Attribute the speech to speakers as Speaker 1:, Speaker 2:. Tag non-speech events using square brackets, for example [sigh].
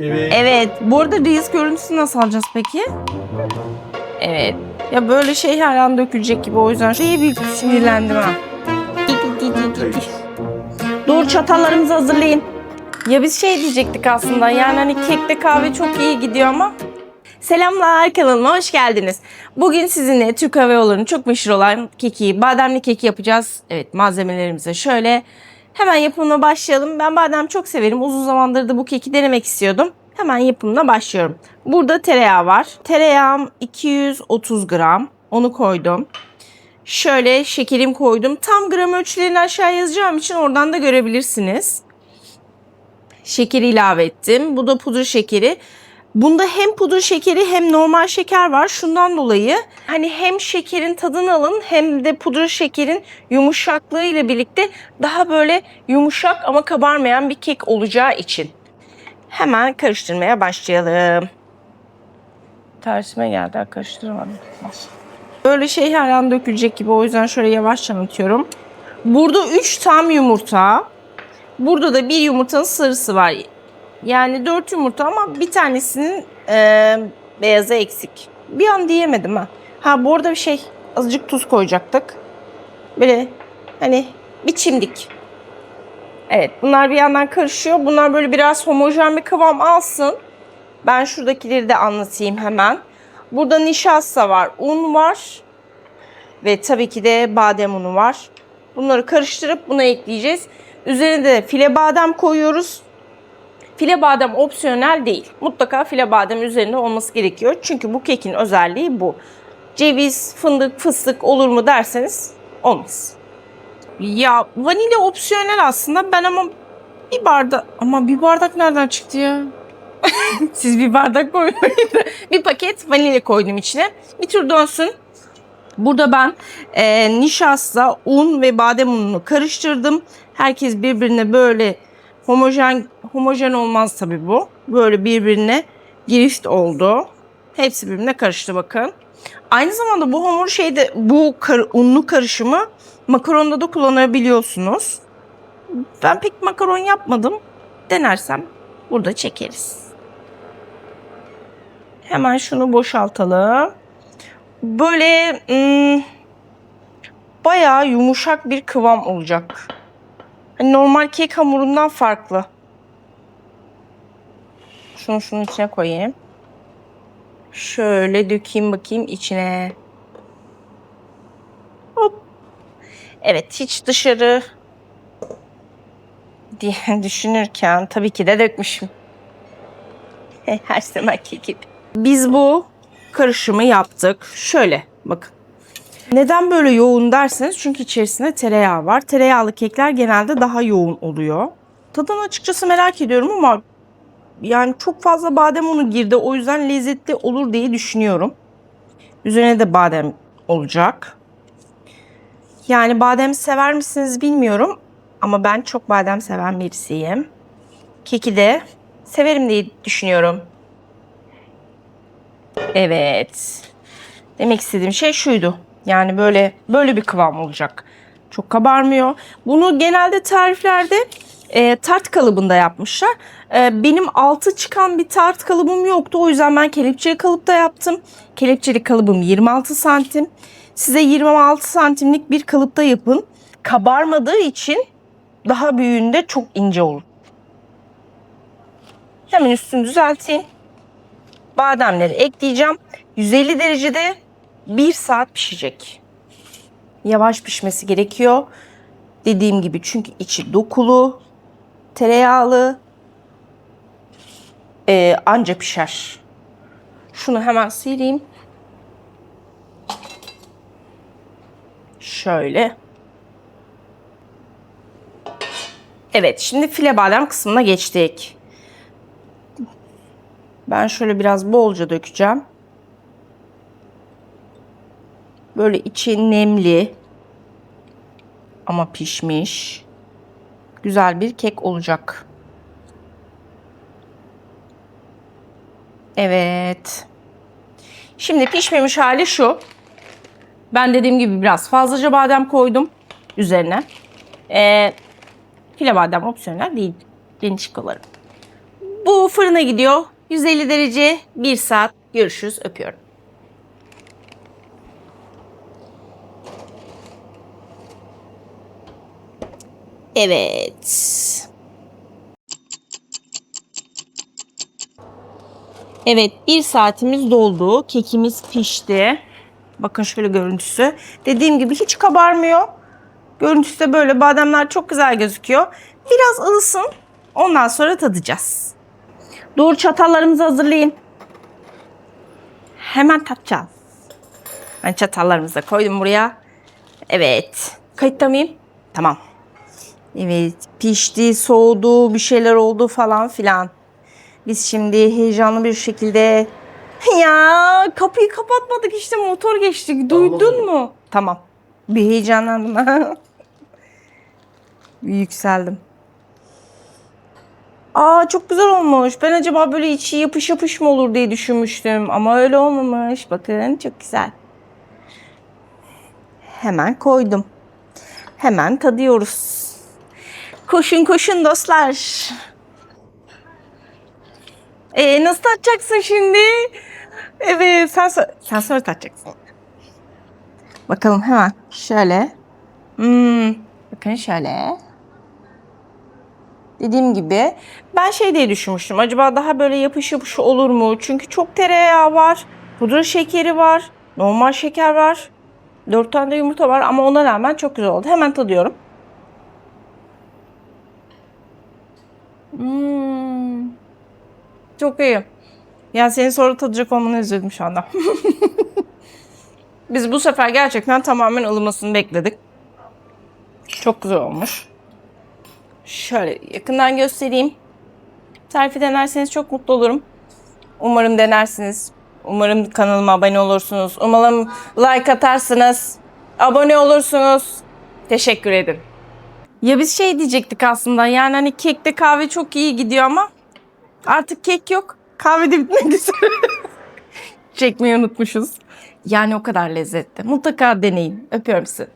Speaker 1: Evet.
Speaker 2: Evet. Bu arada Reels görüntüsü nasıl alacağız peki? Evet. Ya böyle şey her an dökülecek gibi o yüzden şeye bir sinirlendim ha. Dur çatallarımızı hazırlayın. Ya biz şey diyecektik aslında yani hani kekle kahve çok iyi gidiyor ama. Selamlar kanalıma hoş geldiniz. Bugün sizinle Türk Hava Yolları'nın çok meşhur olan keki, bademli keki yapacağız. Evet malzemelerimize şöyle hemen yapımına başlayalım. Ben badem çok severim. Uzun zamandır da bu keki denemek istiyordum. Hemen yapımına başlıyorum. Burada tereyağı var. Tereyağım 230 gram. Onu koydum. Şöyle şekerim koydum. Tam gram ölçülerini aşağı yazacağım için oradan da görebilirsiniz. Şekeri ilave ettim. Bu da pudra şekeri. Bunda hem pudra şekeri hem normal şeker var. Şundan dolayı hani hem şekerin tadını alın hem de pudra şekerin yumuşaklığı ile birlikte daha böyle yumuşak ama kabarmayan bir kek olacağı için. Hemen karıştırmaya başlayalım. Tersime geldi karıştıramadım. Böyle şey her an dökülecek gibi o yüzden şöyle yavaşça atıyorum. Burada 3 tam yumurta. Burada da bir yumurtanın sarısı var. Yani 4 yumurta ama bir tanesinin eee, beyazı eksik. Bir an diyemedim ha. Ha bu arada bir şey azıcık tuz koyacaktık. Böyle hani bir çimdik. Evet bunlar bir yandan karışıyor. Bunlar böyle biraz homojen bir kıvam alsın. Ben şuradakileri de anlatayım hemen. Burada nişasta var, un var ve tabii ki de badem unu var. Bunları karıştırıp buna ekleyeceğiz. Üzerine de file badem koyuyoruz. File badem opsiyonel değil. Mutlaka file badem üzerinde olması gerekiyor. Çünkü bu kekin özelliği bu. Ceviz, fındık, fıstık olur mu derseniz olmaz. Ya vanilya opsiyonel aslında. Ben ama bir bardak ama bir bardak nereden çıktı ya? [laughs] Siz bir bardak koymayın. [laughs] bir paket vanilya koydum içine. Bir tur dönsün. Burada ben e, nişasta, un ve badem ununu karıştırdım. Herkes birbirine böyle homojen homojen olmaz tabii bu. Böyle birbirine girift oldu. Hepsi birbirine karıştı bakın. Aynı zamanda bu hamur şeyde bu kar, unlu karışımı makaronda da kullanabiliyorsunuz. Ben pek makaron yapmadım. Denersem burada çekeriz. Hemen şunu boşaltalım. Böyle ım, bayağı yumuşak bir kıvam olacak. Hani normal kek hamurundan farklı. Şunu şunun içine koyayım. Şöyle dökeyim bakayım içine. Hop. Evet hiç dışarı diye [laughs] düşünürken tabii ki de dökmüşüm. [laughs] Her zamanki gibi. Biz bu karışımı yaptık. Şöyle bakın. Neden böyle yoğun derseniz çünkü içerisinde tereyağı var. Tereyağlı kekler genelde daha yoğun oluyor. Tadını açıkçası merak ediyorum ama yani çok fazla badem unu girdi. O yüzden lezzetli olur diye düşünüyorum. Üzerine de badem olacak. Yani badem sever misiniz bilmiyorum. Ama ben çok badem seven birisiyim. Keki de severim diye düşünüyorum. Evet. Demek istediğim şey şuydu. Yani böyle böyle bir kıvam olacak. Çok kabarmıyor. Bunu genelde tariflerde e, tart kalıbında yapmışlar. E, benim altı çıkan bir tart kalıbım yoktu. O yüzden ben kelepçeli kalıpta yaptım. Kelepçeli kalıbım 26 santim. Size 26 santimlik bir kalıpta yapın. Kabarmadığı için daha büyüğünde çok ince olur. Hemen üstünü düzelteyim. Bademleri ekleyeceğim. 150 derecede 1 saat pişecek. Yavaş pişmesi gerekiyor. Dediğim gibi çünkü içi dokulu, tereyağlı, ee, anca pişer. Şunu hemen sileyim. Şöyle. Evet, şimdi file badem kısmına geçtik. Ben şöyle biraz bolca dökeceğim. Böyle içi nemli ama pişmiş. Güzel bir kek olacak. Evet. Şimdi pişmemiş hali şu. Ben dediğim gibi biraz fazlaca badem koydum üzerine. Ee, file badem opsiyonel değil. Geniş kullanırım. Bu fırına gidiyor. 150 derece 1 saat. Görüşürüz. Öpüyorum. Evet. Evet bir saatimiz doldu. Kekimiz pişti. Bakın şöyle görüntüsü. Dediğim gibi hiç kabarmıyor. Görüntüsü de böyle bademler çok güzel gözüküyor. Biraz ılısın. Ondan sonra tadacağız. Doğru çatallarımızı hazırlayın. Hemen tatacağız. Ben çatallarımızı da koydum buraya. Evet. Kayıtta mıyım? Tamam. Evet. Pişti, soğudu, bir şeyler oldu falan filan. Biz şimdi heyecanlı bir şekilde ya kapıyı kapatmadık işte motor geçti. Duydun mu? Tamam. Bir heyecanlandım. [laughs] yükseldim. Aa çok güzel olmuş. Ben acaba böyle içi yapış yapış mı olur diye düşünmüştüm. Ama öyle olmamış. Bakın çok güzel. Hemen koydum. Hemen tadıyoruz. Koşun koşun dostlar. Ee, nasıl tatacaksın şimdi? Evet sen, so- sen sonra tatacaksın. Bakalım hemen şöyle. Hmm, bakın şöyle. Dediğim gibi ben şey diye düşünmüştüm. Acaba daha böyle yapış yapış olur mu? Çünkü çok tereyağı var. Pudra şekeri var. Normal şeker var. Dört tane de yumurta var ama ona rağmen çok güzel oldu. Hemen tadıyorum. Hmm. Çok iyi. Yani senin sonra tadacak olmanı üzüldüm şu anda. [laughs] Biz bu sefer gerçekten tamamen ılımasını bekledik. Çok güzel olmuş. Şöyle yakından göstereyim. Tarifi denerseniz çok mutlu olurum. Umarım denersiniz. Umarım kanalıma abone olursunuz. Umarım like atarsınız. Abone olursunuz. Teşekkür ederim. Ya biz şey diyecektik aslında. Yani hani kekte kahve çok iyi gidiyor ama artık kek yok. Kahve de bitmek üzere. [laughs] Çekmeyi unutmuşuz. Yani o kadar lezzetli. Mutlaka deneyin. Öpüyorum sizi.